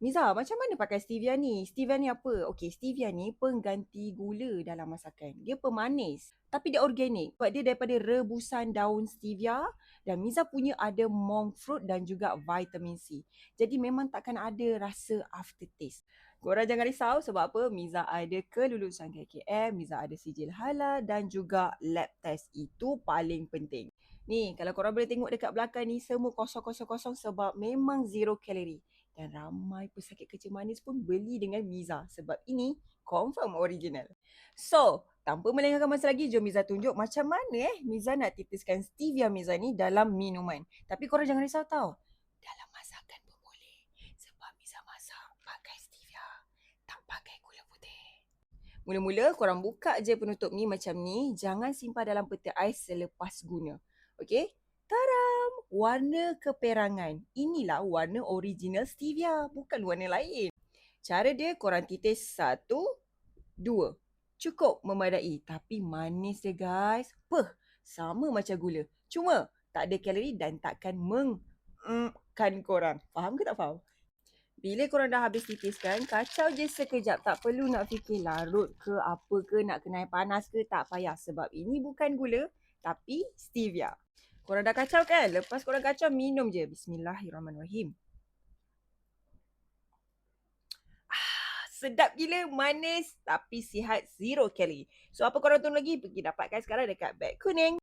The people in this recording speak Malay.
Miza, macam mana pakai stevia ni? Stevia ni apa? Okey, stevia ni pengganti gula dalam masakan. Dia pemanis. Tapi dia organik. Sebab dia daripada rebusan daun stevia. Dan Miza punya ada monk fruit dan juga vitamin C. Jadi memang takkan ada rasa aftertaste. Korang jangan risau sebab apa? Miza ada kelulusan KKM, Miza ada sijil halal dan juga lab test. Itu paling penting. Ni, kalau korang boleh tengok dekat belakang ni, semua kosong-kosong-kosong sebab memang zero kalori. Dan ramai pesakit kecil manis pun beli dengan Miza sebab ini confirm original. So, tanpa melengahkan masa lagi, jom Miza tunjuk macam mana eh Miza nak titiskan stevia Miza ni dalam minuman. Tapi korang jangan risau tau. Dalam masakan pun boleh. Sebab Miza masak pakai stevia. Tak pakai gula putih. Mula-mula korang buka je penutup ni macam ni. Jangan simpan dalam peti ais selepas guna. Okey? Warna keperangan. Inilah warna original stevia. Bukan warna lain. Cara dia korang titis satu, dua. Cukup memadai. Tapi manis dia guys. Peh! Sama macam gula. Cuma tak ada kalori dan takkan mengkan korang. Faham ke tak faham? Bila korang dah habis titiskan, kacau je sekejap. Tak perlu nak fikir larut ke apa ke, nak kena panas ke, tak payah. Sebab ini bukan gula, tapi stevia. Korang dah kacau kan? Lepas korang kacau, minum je. Bismillahirrahmanirrahim. Ah, sedap gila, manis tapi sihat, zero kalori. So apa korang tunggu lagi? Pergi dapatkan sekarang dekat beg kuning.